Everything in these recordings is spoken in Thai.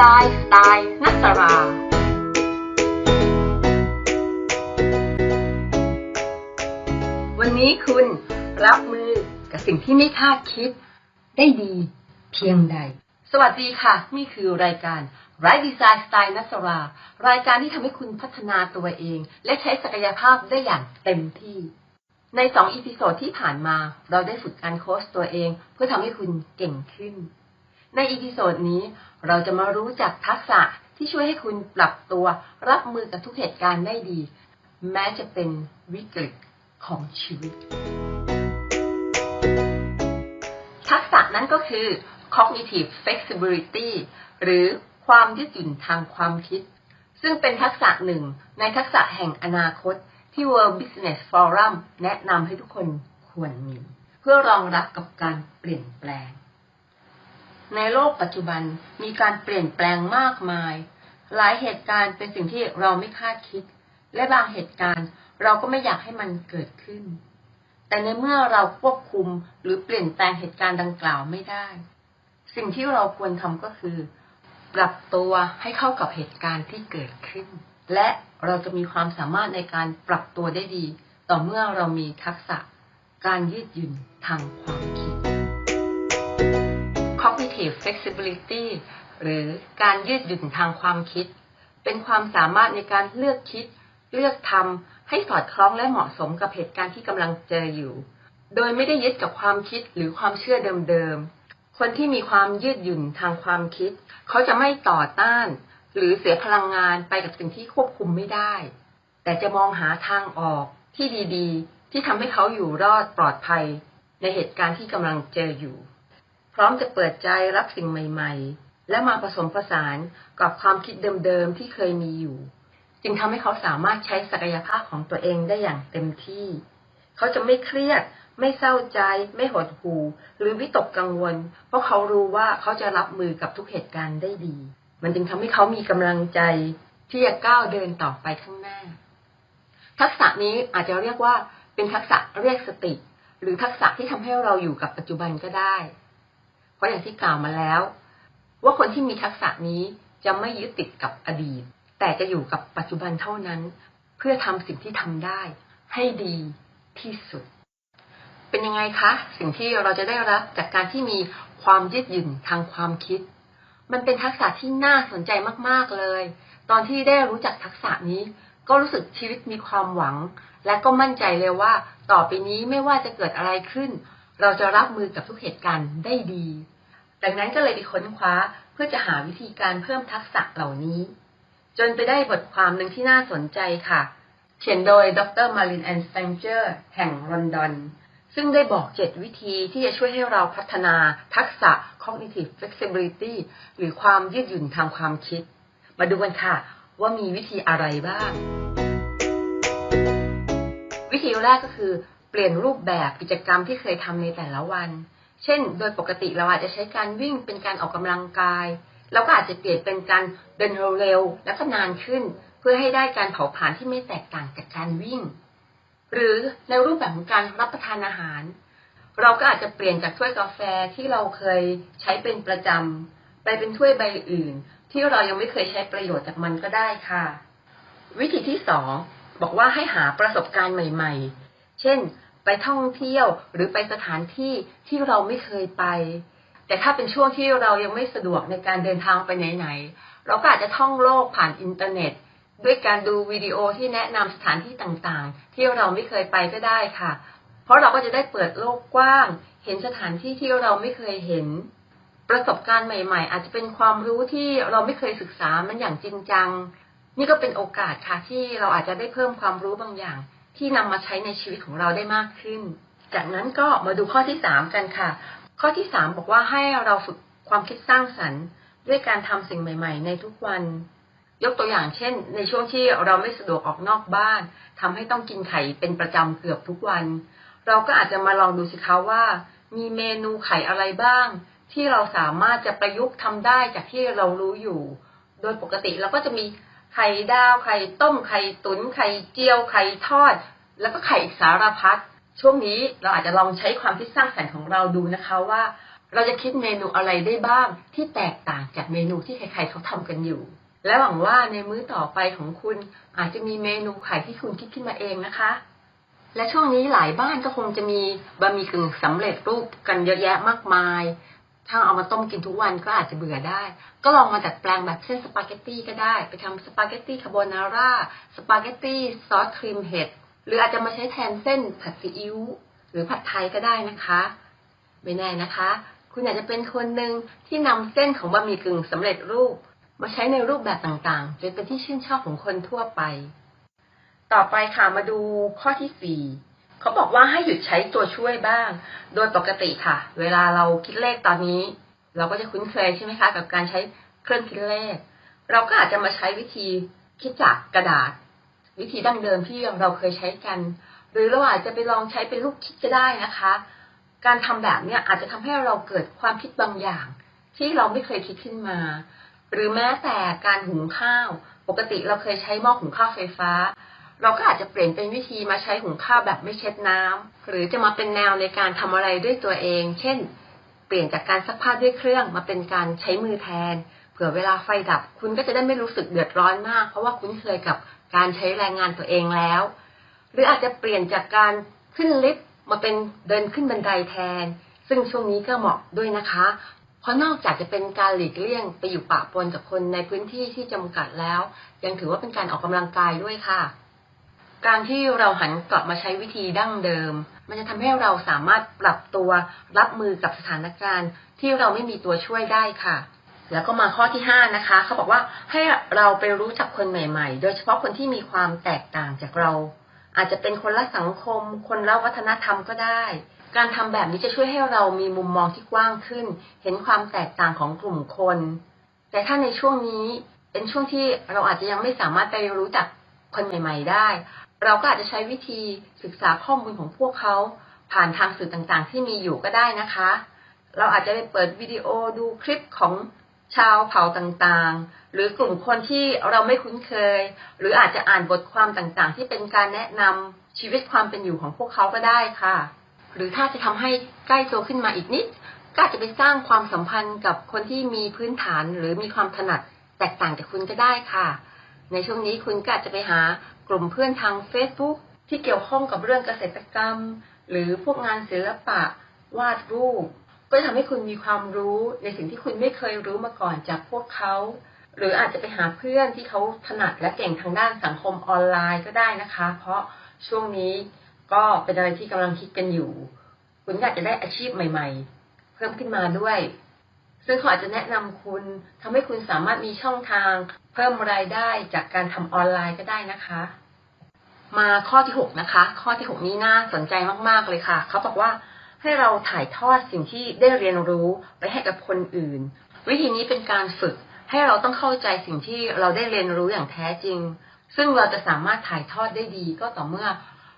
ไซน์สไตล์นัสราวันนี้คุณรับมือกับสิ่งที่ไม่คาดคิด ได้ดีเพียงใด สวัสดีค่ะ นี่คือรายการ Right Design Style นัสรา รายการที่ทำให้คุณพัฒนาตัวเอง และใช้ศักยภาพได้อย่างเต็มที่ ในสองอีพิโซดที่ผ่านมา เราได้ฝึกการโค้ชตัวเอง เพื่อทำให้คุณเก่งขึ้น ในอีพิโซดนี้เราจะมารู้จักทักษะที่ช่วยให้คุณปรับตัวรับมือกับทุกเหตุการณ์ได้ดี แม้จะเป็นวิกฤตของชีวิต ทักษะนั้นก็คือ cognitive flexibility หรือความยืดหยุ่นทางความคิด ซึ่งเป็นทักษะหนึ่งในทักษะแห่งอนาคตที่ World Business Forum แนะนำให้ทุกคนควรมี เพื่อรองรับกับการเปลี่ยนแปลง ในโลกปัจจุบันมีการเปลี่ยนแปลงมากมาย หลายเหตุการณ์เป็นสิ่งที่เราไม่คาดคิด และบางเหตุการณ์เราก็ไม่อยากให้มันเกิดขึ้น แต่ในเมื่อเราควบคุมหรือเปลี่ยนแปลงเหตุการณ์ดังกล่าวไม่ได้ สิ่งที่เราควรทำก็คือ ปรับตัวให้เข้ากับเหตุการณ์ที่เกิดขึ้น และเราจะมีความสามารถในการปรับตัวได้ดี ต่อเมื่อเรามีทักษะ การยืดหยุ่นทางความคิด cognitive flexibility หรือการยืดหยุ่นทางความคิด เป็นความสามารถในการเลือกคิด เลือกทำให้สอดคล้องและเหมาะสมกับเหตุการณ์ที่กำลังเจออยู่ โดยไม่ได้ยึดกับความคิดหรือความเชื่อเดิมๆ คนที่มีความยืดหยุ่นทางความคิด เขาจะไม่ต่อต้าน หรือเสียพลังงานไปกับสิ่งที่ควบคุมไม่ได้ แต่จะมองหาทางออกที่ดีๆ ที่ทำให้เขาอยู่รอดปลอดภัย ในเหตุการณ์ที่กำลังเจออยู่ พร้อมจะเปิดใจรับสิ่งใหม่ ๆ และมาผสมผสานกับความคิดเดิมๆที่เคยมีอยู่ จึงทำให้เขาสามารถใช้ศักยภาพของตัวเองได้อย่างเต็มที่ เขาจะไม่เครียด ไม่เศร้าใจ ไม่หดหู่หรือวิตกกังวล เพราะเขารู้ว่าเขาจะรับมือกับทุกเหตุการณ์ได้ดี มันจึงทำให้เขามีกำลังใจที่จะก้าวเดินต่อไปข้างหน้า ทักษะนี้อาจจะเรียกว่าเป็นทักษะเรียกสติ หรือทักษะที่ทำให้เราอยู่กับปัจจุบันก็ได้ เพราะอย่างที่กล่าวมาแล้ว ว่าคนที่มีทักษะนี้จะไม่ยึดติดกับอดีต แต่จะอยู่กับปัจจุบันเท่านั้น เพื่อทำสิ่งที่ทำได้ ให้ดีที่สุด เป็นยังไงคะ สิ่งที่เราจะได้รับจากการที่มีความยืดหยุ่นทางความคิด มันเป็นทักษะที่น่าสนใจมากๆเลย ตอนที่ได้รู้จักทักษะนี้ ก็รู้สึกชีวิตมีความหวัง และก็มั่นใจเลยว่า ต่อไปนี้ไม่ว่าจะเกิดอะไรขึ้น เราจะรับมือกับทุกเหตุการณ์ได้ดี ดังนั้นก็เลยไปค้นคว้าเพื่อจะหาวิธีการเพิ่มทักษะเหล่านี้ จนไปได้บทความหนึ่งที่น่าสนใจค่ะ เขียนโดยดรมารินแอนสเตนเจอร์แห่งลอนดอน ซึ่งได้บอกเจ็ดวิธีที่จะช่วยให้เราพัฒนาทักษะ cognitive flexibility หรือความยืดหยุ่นทางความคิด มาดูกันค่ะว่ามีวิธีอะไรบ้าง วิธีแรกก็คือ เปลี่ยนรูปแบบกิจกรรมที่เคยทำในแต่ละวัน เช่น โดยปกติเราอาจจะใช้การวิ่งเป็นการออกกำลังกาย เราก็อาจจะเปลี่ยนเป็นการเดินเร็วๆและก็นานขึ้น เพื่อให้ได้การเผาผลาญที่ไม่แตกต่างจากการวิ่ง หรือในรูปแบบของการรับประทานอาหาร เราก็อาจจะเปลี่ยนจากถ้วยกาแฟที่เราเคยใช้เป็นประจำไปเป็นถ้วยใบอื่น ที่เรายังไม่เคยใช้ประโยชน์จากมันก็ได้ค่ะ วิธีที่สองบอกว่าให้หาประสบการณ์ใหม่ ๆ เช่น ไปท่องเที่ยวหรือไปสถานที่ที่เราไม่เคยไป แต่ถ้าเป็นช่วงที่เรายังไม่สะดวกในการเดินทางไปไหนๆเราก็อาจจะท่องโลกผ่านอินเทอร์เน็ต ด้วยการดูวิดีโอที่แนะนำสถานที่ต่างๆ ที่เราไม่เคยไปก็ได้ค่ะ เพราะเราก็จะได้เปิดโลกกว้าง เห็นสถานที่ที่เราไม่เคยเห็น ประสบการณ์ใหม่ ๆ อาจจะเป็นความรู้ที่เราไม่เคยศึกษามันอย่างจริงจัง นี่ก็เป็นโอกาสค่ะที่เราอาจจะได้เพิ่มความรู้บางอย่าง ที่นำมาใช้ในชีวิตของเราได้มากขึ้น จากนั้นก็มาดูข้อที่สามกันค่ะ ข้อที่สามบอกว่าให้เราฝึกความคิดสร้างสรรค์ ด้วยการทำสิ่งใหม่ ๆ ในทุกวัน ยกตัวอย่างเช่น ในช่วงที่เราไม่สะดวกออกนอกบ้านทำให้ต้องกินไข่เป็นประจำเกือบทุกวัน เราก็อาจจะมาลองดูสิคะว่า มีเมนูไข่อะไรบ้าง ที่เราสามารถจะประยุกต์ทำได้จากที่เรารู้อยู่ โดยปกติเราก็จะมี ไข่ดาว ไข่ต้ม ไข่ตุนไข่เจียว ไข่ทอด แล้วก็ไข่อีสารพัด ช่วงนี้เราอาจจะลองใช้ความคิดสร้างสรรค์ของเราดูนะคะว่า เราจะคิดเมนูอะไรได้บ้าง ที่แตกต่างจากเมนูที่ใครๆเขาทำกันอยู่ และหวังว่าในมื้อต่อไปของคุณอาจจะมีเมนูไข่ที่คุณคิดขึ้นมาเองนะคะ และช่วงนี้หลายบ้านก็คงจะมีบะหมี่กึ่งสำเร็จรูปกันเยอะแยะมากมาย ถ้าเอามาต้มกินทุกวันก็อาจจะเบื่อได้ ก็ลองมาดัดแปลงแบบเส้นสปาเกตตี้ก็ได้ ไปทำสปาเกตตี้คาโบนาร่า สปาเกตตี้ซอสครีมเห็ด หรืออาจจะมาใช้แทนเส้นผัดซีอิ๊วหรือผัดไทยก็ได้นะคะ ไม่แน่นะคะ คุณอาจจะเป็นคนหนึ่งที่นำเส้นของบะหมี่กึ่งสำเร็จรูป มาใช้ในรูปแบบต่างๆ จนเป็นที่ชื่นชอบของคนทั่วไป ต่อไปค่ะมาดูข้อที่สี่ เขาบอกว่าให้หยุดใช้ตัวช่วยบ้าง โดยปกติค่ะ เวลาเราคิดเลขตอนนี้ เราก็จะคุ้นเคยใช่ไหมคะ กับการใช้เครื่องคิดเลข เราก็อาจจะมาใช้วิธีคิดจากกระดาษ วิธีดั้งเดิมที่เราเคยใช้กัน หรือเราอาจจะไปลองใช้เป็นลูกคิดก็ได้นะคะ การทำแบบเนี้ยอาจจะทำให้เราเกิดความคิดบางอย่าง ที่เราไม่เคยคิดขึ้นมา หรือแม้แต่การหุงข้าว ปกติเราเคยใช้หม้อหุงข้าวไฟฟ้า เราก็อาจจะเปลี่ยนเป็นวิธีมาใช้หุงข้าวแบบไม่เช็ดน้ำหรือจะมาเป็นแนวในการทำอะไรด้วยตัวเอง เช่น เปลี่ยนจากการซักผ้าด้วยเครื่องมาเป็นการใช้มือแทน เผื่อเวลาไฟดับ คุณก็จะได้ไม่รู้สึกเดือดร้อนมาก เพราะว่าคุ้นเคยกับการใช้แรงงานตัวเองแล้ว หรืออาจจะเปลี่ยนจากการขึ้นลิฟต์มาเป็นเดินขึ้นบันไดแทน ซึ่งช่วงนี้ก็เหมาะด้วยนะคะ เพราะนอกจากจะเป็นการหลีกเลี่ยงไปอยู่ปะปนกับคนในพื้นที่ที่จำกัดแล้ว ยังถือว่าเป็นการออกกำลังกายด้วยค่ะ การที่เราหันกลับมาใช้วิธีดั้งเดิม มันจะทำให้เราสามารถปรับตัวรับมือกับสถานการณ์ ที่เราไม่มีตัวช่วยได้ค่ะ แล้วก็มาข้อที่ห้านะคะเขาบอกว่าให้เราไปรู้จักคนใหม่ ๆ โดยเฉพาะคนที่มีความแตกต่างจากเรา อาจจะเป็นคนละสังคม คนละวัฒนธรรมก็ได้ การทำแบบนี้จะช่วยให้เรามีมุมมองที่กว้างขึ้น เห็นความแตกต่างของกลุ่มคน แต่ถ้าในช่วงนี้เป็นช่วงที่เราอาจจะยังไม่สามารถไปรู้จักคนใหม่ ๆ ได้ เราก็อาจจะใช้วิธีศึกษาข้อมูลของพวกเขาผ่านทางสื่อต่างๆ ที่มีอยู่ก็ได้นะคะ เราอาจจะไปเปิดวิดีโอดูคลิปของชาวเผ่าต่างๆ หรือกลุ่มคนที่เราไม่คุ้นเคย หรืออาจจะอ่านบทความต่างๆ ที่เป็นการแนะนำชีวิตความเป็นอยู่ของพวกเขาก็ได้ค่ะ หรือถ้าจะทำให้ใกล้ตัวขึ้นมาอีกนิด ก็อาจจะไปสร้างความสัมพันธ์กับคนที่มีพื้นฐานหรือมีความถนัดแตกต่างจากคุณก็ได้ค่ะ ในช่วงนี้คุณก็อาจจะไปหา กลุ่มเพื่อนทาง Facebook ที่เกี่ยวข้องกับเรื่องเกษตรกรรม หรือพวกงานศิลปะ วาดรูป ก็จะทำให้คุณมีความรู้ในสิ่งที่คุณไม่เคยรู้มาก่อนจากพวกเขาหรืออาจจะไปหาเพื่อนที่เขาถนัดและเก่งทางด้านสังคมออนไลน์ก็ได้นะคะ เพราะช่วงนี้ก็เป็นอะไรที่กำลังคิดกันอยู่ คุณก็อาจจะได้อาชีพใหม่ ๆ เพิ่มขึ้นมาด้วย ซึ่งเขาอาจจะแนะนำคุณทำให้คุณสามารถมีช่องทาง เพิ่มรายได้จากการทำออนไลน์ก็ได้นะคะ มาข้อที่หกนะคะ ข้อที่หกนี้น่าสนใจมากๆเลยค่ะ เขาบอกว่าให้เราถ่ายทอดสิ่งที่ได้เรียนรู้ไปให้กับคนอื่น วิธีนี้เป็นการฝึกให้เราต้องเข้าใจสิ่งที่เราได้เรียนรู้อย่างแท้จริง ซึ่งเราจะสามารถถ่ายทอดได้ดีก็ต่อเมื่อ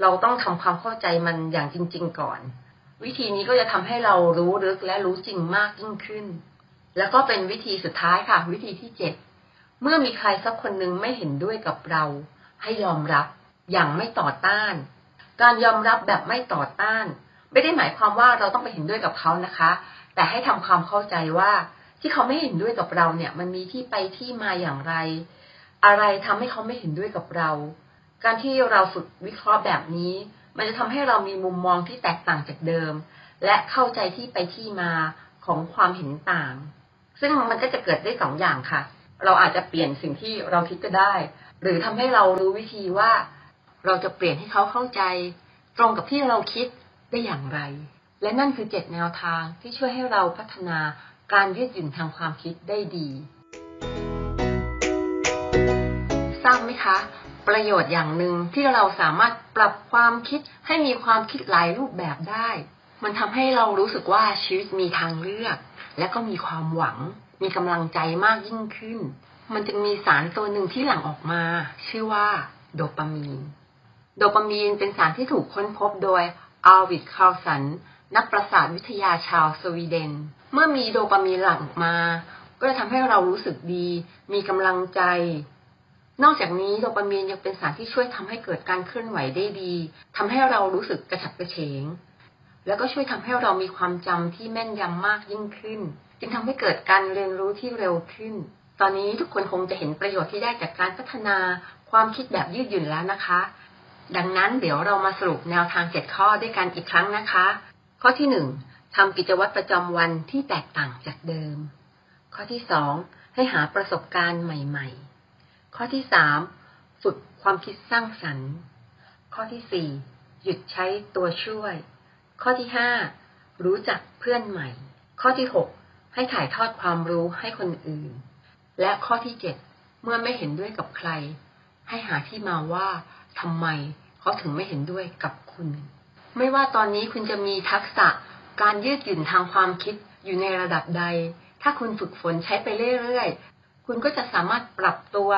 เราต้องทำความเข้าใจมันอย่างจริง ๆ ก่อน วิธีนี้ก็จะทำให้เรารู้ลึกและรู้จริงมากยิ่งขึ้น แล้วก็เป็นวิธีสุดท้ายค่ะ วิธีที่เจ็ดเมื่อมีใครสักคนหนึ่งไม่เห็นด้วยกับเรา ให้ยอมรับอย่างไม่ต่อต้าน การยอมรับแบบไม่ต่อต้าน ไม่ได้หมายความว่าเราต้องไปเห็นด้วยกับเขานะคะ แต่ให้ทำความเข้าใจว่าที่เขาไม่เห็นด้วยกับเราเนี่ย มันมีที่ไปที่มาอย่างไร อะไรทำให้เขาไม่เห็นด้วยกับเรา การที่เราฝึกวิเคราะห์แบบนี้ มันจะทำให้เรามีมุมมองที่แตกต่างจากเดิม และเข้าใจที่ไปที่มาของความเห็นต่าง ซึ่งมันก็จะเกิดได้สองอย่างค่ะ เราอาจจะเปลี่ยนสิ่งที่เราคิดก็ได้ หรือทำให้เรารู้วิธีว่า เราจะเปลี่ยนให้เขาเข้าใจ ตรงกับที่เราคิดได้อย่างไร และนั่นคือเจ็ดแนวทางที่ช่วยให้เราพัฒนาการยืดหยุ่นทางความคิดได้ดีทราบไหมคะ ประโยชน์อย่างหนึ่งที่เราสามารถปรับความคิดให้มีความคิดหลายรูปแบบได้ มันทำให้เรารู้สึกว่าชีวิตมีทางเลือก และก็มีความหวัง มีกำลังใจมากยิ่งขึ้น มันจึงมีสารตัวหนึ่งที่หลั่งออกมา ชื่อว่า โดปามีน โดปามีนเป็นสารที่ถูกค้นพบโดยอัลวิดคาร์ลสัน นักประสาทวิทยาชาวสวีเดน เมื่อมีโดปามีนหลั่งออกมา ก็จะทำให้เรารู้สึกดี มีกำลังใจนอกจากนี้โดปามีนยังเป็นสารที่ช่วยทำให้เกิดการเคลื่อนไหวได้ดีทำให้เรารู้สึกกระฉับกระเฉง แล้วก็ช่วยทำให้เรามีความจำที่แม่นยำมากยิ่งขึ้น จึงทำให้เกิดการเรียนรู้ที่เร็วขึ้น ตอนนี้ทุกคนคงจะเห็นประโยชน์ที่ได้จากการพัฒนาความคิดแบบยืดหยุ่นแล้วนะคะ ดังนั้นเดี๋ยวเรามาสรุปแนวทางเจ็ดข้อด้วยกันอีกครั้งนะคะ ข้อที่หนึ่งทำกิจวัตรประจำวันที่แตกต่างจากเดิม ข้อที่สองให้หาประสบการณ์ใหม่ ๆ ข้อที่สามฝึกความคิดสร้างสรรค์ ข้อที่สี่หยุดใช้ตัวช่วย ข้อที่ห้ารู้จักเพื่อนใหม่ ข้อที่หกให้ถ่ายทอดความรู้ให้คนอื่น และข้อที่เจ็ดเมื่อไม่เห็นด้วยกับใคร ให้หาที่มาว่าทำไมเขาถึงไม่เห็นด้วยกับคุณ ไม่ว่าตอนนี้คุณจะมีทักษะการยืดหยุ่นทางความคิดอยู่ในระดับใด ถ้าคุณฝึกฝนใช้ไปเรื่อยๆ คุณก็จะสามารถปรับตัว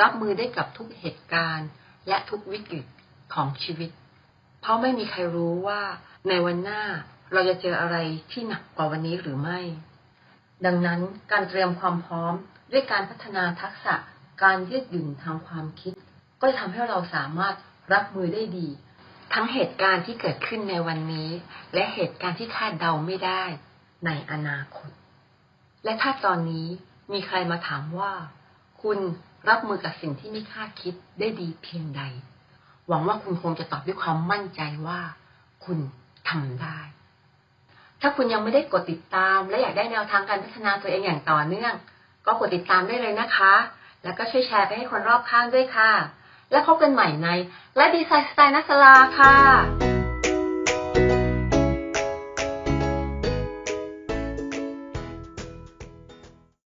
รับมือได้กับทุกเหตุการณ์ และทุกวิกฤตของชีวิต เพราะไม่มีใครรู้ว่า ในวันหน้าเราจะเจออะไรที่หนักกว่าวันนี้หรือไม่ ดังนั้นการเตรียมความพร้อมด้วยการพัฒนาทักษะการยืดหยุ่นทางความคิด ก็จะทำให้เราสามารถรับมือได้ดี ทั้งเหตุการณ์ที่เกิดขึ้นในวันนี้ และเหตุการณ์ที่คาดเดาไม่ได้ในอนาคต และถ้าตอนนี้มีใครมาถามว่า คุณรับมือกับสิ่งที่ไม่คาดคิดได้ดีเพียงใด หวังว่าคุณคงจะตอบด้วยความมั่นใจว่า คุณ ทำได้ ถ้าคุณยังไม่ได้กดติดตาม และอยากได้แนวทางการพัฒนาตัวเองอย่างต่อเนื่อง ก็กดติดตามได้เลยนะคะ แล้วก็ช่วยแชร์ไปให้คนรอบข้างด้วยค่ะ และพบกันใหม่ในและดีไซน์สไตล์นัสลาค่ะ